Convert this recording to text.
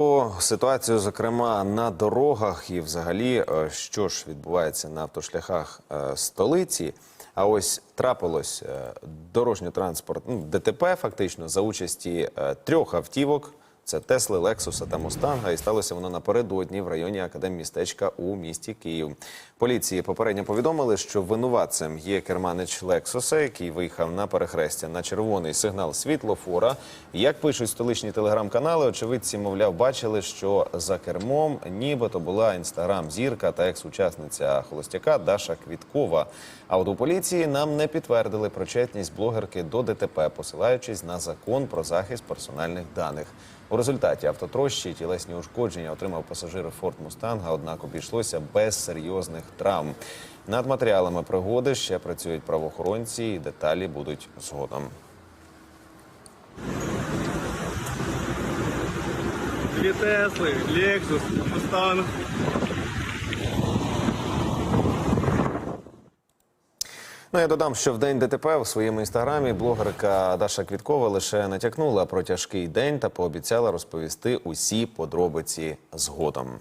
Про ситуацію, зокрема на дорогах, і взагалі, е, що ж відбувається на автошляхах е, столиці. А ось трапилось е, дорожньо транспорт ну, ДТП, фактично за участі трьох автівок. Це Тесли, Лексуса та Мустанга, і сталося воно напередодні в районі академмістечка у місті Київ. Поліції попередньо повідомили, що винуватцем є керманич Лексуса, який виїхав на перехрестя на червоний сигнал світлофора. Як пишуть столичні телеграм-канали, очевидці, мовляв, бачили, що за кермом нібито була інстаграм-зірка та екс-учасниця холостяка Даша Квіткова. А от у поліції нам не підтвердили причетність блогерки до ДТП, посилаючись на закон про захист персональних даних. Результаті автотрощі тілесні ушкодження отримав пасажир Форд Мустанга, однак обійшлося без серйозних травм. Над матеріалами пригоди ще працюють правоохоронці, і деталі будуть згодом. Дві Тесли, Лексус, Mustang. Ну я додам, що в день ДТП у своєму інстаграмі блогерка Даша Квіткова лише натякнула про тяжкий день та пообіцяла розповісти усі подробиці згодом.